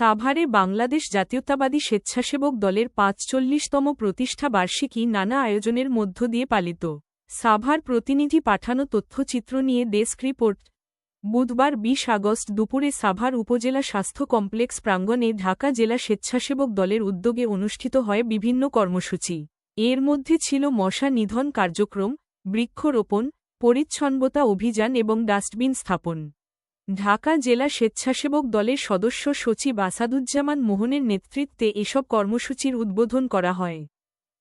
সাভারে বাংলাদেশ জাতীয়তাবাদী স্বেচ্ছাসেবক দলের পাঁচচল্লিশতম প্রতিষ্ঠা বার্ষিকী নানা আয়োজনের মধ্য দিয়ে পালিত। সাভার প্রতিনিধি পাঠানো তথ্যচিত্র নিয়ে ডেস্ক রিপোর্ট। বুধবার বিশ আগস্ট দুপুরে সাভার উপজেলা স্বাস্থ্য কমপ্লেক্স প্রাঙ্গণে ঢাকা জেলা স্বেচ্ছাসেবক দলের উদ্যোগে অনুষ্ঠিত হয় বিভিন্ন কর্মসূচি। এর মধ্যে ছিল মশা নিধন কার্যক্রম, বৃক্ষরোপণ, পরিচ্ছন্নতা অভিযান এবং ডাস্টবিন স্থাপন। ঢাকা জেলা স্বেচ্ছাসেবক দলের সদস্য সচিব আসাদুজ্জামান মোহনের নেতৃত্বে এসব কর্মসূচির উদ্বোধন করা হয়।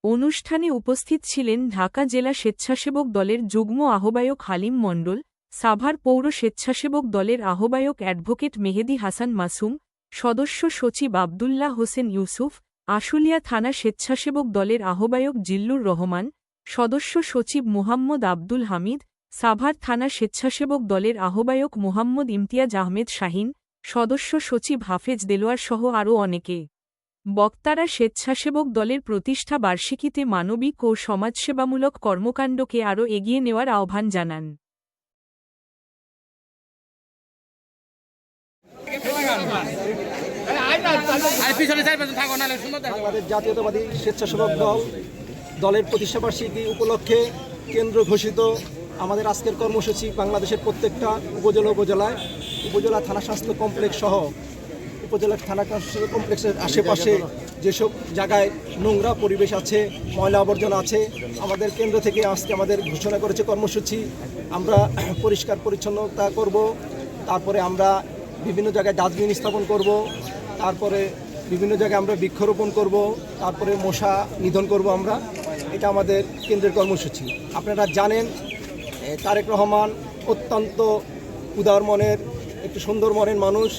অনুষ্ঠানে উপস্থিত ছিলেন ঢাকা জেলা স্বেচ্ছাসেবক দলের যুগ্ম আহ্বায়ক হালিম মণ্ডল, সাভার পৌর স্বেচ্ছাসেবক দলের আহ্বায়ক অ্যাডভোকেট মেহেদি হাসান মাসুম, সদস্য সচিব আবদুল্লাহ হোসেন ইউসুফ, আশুলিয়া থানা স্বেচ্ছাসেবক দলের আহ্বায়ক জিল্লুর রহমান, সদস্য সচিব মুহাম্মদ আব্দুল হামিদ সাভার থানা স্বেচ্ছাসেবক দলের আহ্বায়ক মোহাম্মদ ইমতিয়াজ আহমেদ শাহিন, সদস্য সচিব হাফেজ দেলোয়ার সহ আরও অনেকে। বক্তারা স্বেচ্ছাসেবক দলের প্রতিষ্ঠা বার্ষিকীতে মানবিক ও সমাজসেবামূলক কর্মকাণ্ডকে আরও এগিয়ে নেওয়ার আহ্বান জানান। বাংলাদেশ জাতীয়তাবাদী স্বেচ্ছাসেবক দল, দলের প্রতিষ্ঠাবার্ষিকী উপলক্ষে কেন্দ্র ঘোষিত আমাদের আজকের কর্মসূচি বাংলাদেশের প্রত্যেকটা উপজেলা উপজেলায়। উপজেলা থানা স্বাস্থ্য কমপ্লেক্স সহ উপজেলা থানা স্বাস্থ্য কমপ্লেক্সের আশেপাশে যেসব জায়গায় নোংরা পরিবেশ আছে, ময়লা আবর্জনা আছে, আমাদের কেন্দ্র থেকে আজকে আমাদের ঘোষণা করেছে কর্মসূচি। আমরা পরিষ্কার পরিচ্ছন্নতা করব, তারপরে আমরা বিভিন্ন জায়গায় ডাস্টবিন স্থাপন করব, তারপরে বিভিন্ন জায়গায় আমরা বৃক্ষরোপণ করব, তারপরে মশা নিধন করব আমরা। এটা আমাদের কেন্দ্রের কর্মসূচি। আপনারা জানেন তারেক রহমান অত্যন্ত উদার মনের, একটু সুন্দর মনের মানুষ।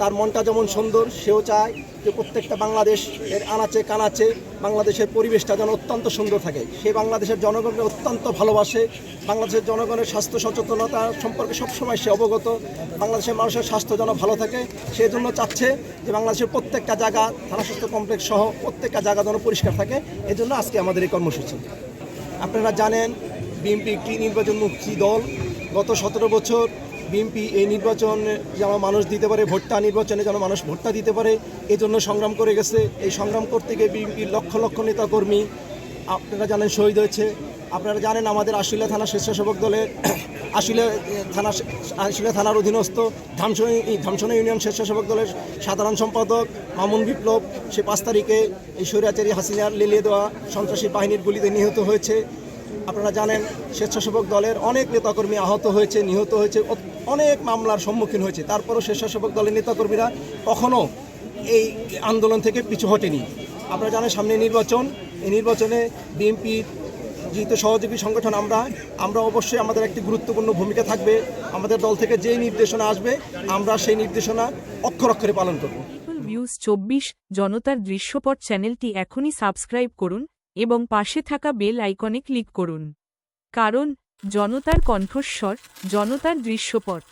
তার মনটা যেমন সুন্দর, সেও চায় যে প্রত্যেকটা বাংলাদেশ এর আনাচে কানাচে বাংলাদেশের পরিবেশটা যেন অত্যন্ত সুন্দর থাকে। সে বাংলাদেশের জনগণকে অত্যন্ত ভালোবাসে। বাংলাদেশের জনগণের স্বাস্থ্য সচেতনতা সম্পর্কে সবসময় সে অবগত। বাংলাদেশের মানুষের স্বাস্থ্য যেন ভালো থাকে সেই জন্য চাচ্ছে যে বাংলাদেশের প্রত্যেকটা জায়গা, থানা স্বাস্থ্য কমপ্লেক্স সহ প্রত্যেকটা জায়গা যেন পরিষ্কার থাকে। এই জন্য আজকে আমাদের এই কর্মসূচি। আপনারা জানেন বিএনপি একটি নির্বাচনমুখী দল? গত সতেরো বছর বিএনপি এই নির্বাচন যেন মানুষ দিতে পারে, ভোটটা নির্বাচনে যেন মানুষ ভোটটা দিতে পারে এই জন্য সংগ্রাম করে গেছে। এই সংগ্রাম করতে গিয়ে বিএনপির লক্ষ লক্ষ নেতাকর্মী, আপনারা জানেন শহীদ হয়েছে। আপনারা জানেন আমাদের আশুলিয়া থানা স্বেচ্ছাসেবক দলের আশুলিয়া থানা আশুলিয়া থানার অধীনস্থ ধামসনি ধামসনা ইউনিয়ন স্বেচ্ছাসেবক দলের সাধারণ সম্পাদক মামুন বিপ্লব, সে পাঁচ তারিখে এই স্বৈরাচারী হাসিনার লেলিয়ে দেওয়া সন্ত্রাসী বাহিনীর গুলিতে নিহত হয়েছে। আপনারা জানেন, স্বেচ্ছাসেবক দলের অনেক নেতাকর্মী আহত হয়েছে, নিহত হয়েছে অনেক মামলার সম্মুখীন হয়েছে। তারপরও স্বেচ্ছাসেবক দলের নেতাকর্মীরা কখনও এই আন্দোলন থেকে পিছু হটেনি। আপনারা জানেন, সামনে নির্বাচন, এই নির্বাচনে বিএনপির যেহেতু সহযোগী সংগঠন আমরা আমরা অবশ্যই আমাদের একটি গুরুত্বপূর্ণ ভূমিকা থাকবে। আমাদের দল থেকে যেই নির্দেশনা আসবে, আমরা সেই নির্দেশনা অক্ষর অক্ষরে পালন করব। ভিউজ চব্বিশ, জনতার দৃশ্যপট চ্যানেলটি এখনই সাবস্ক্রাইব করুন। এবং পাশে থাকা বেল আইকনে ক্লিক করুন। কারণ জনতার কণ্ঠস্বর জনতার দৃশ্যপট।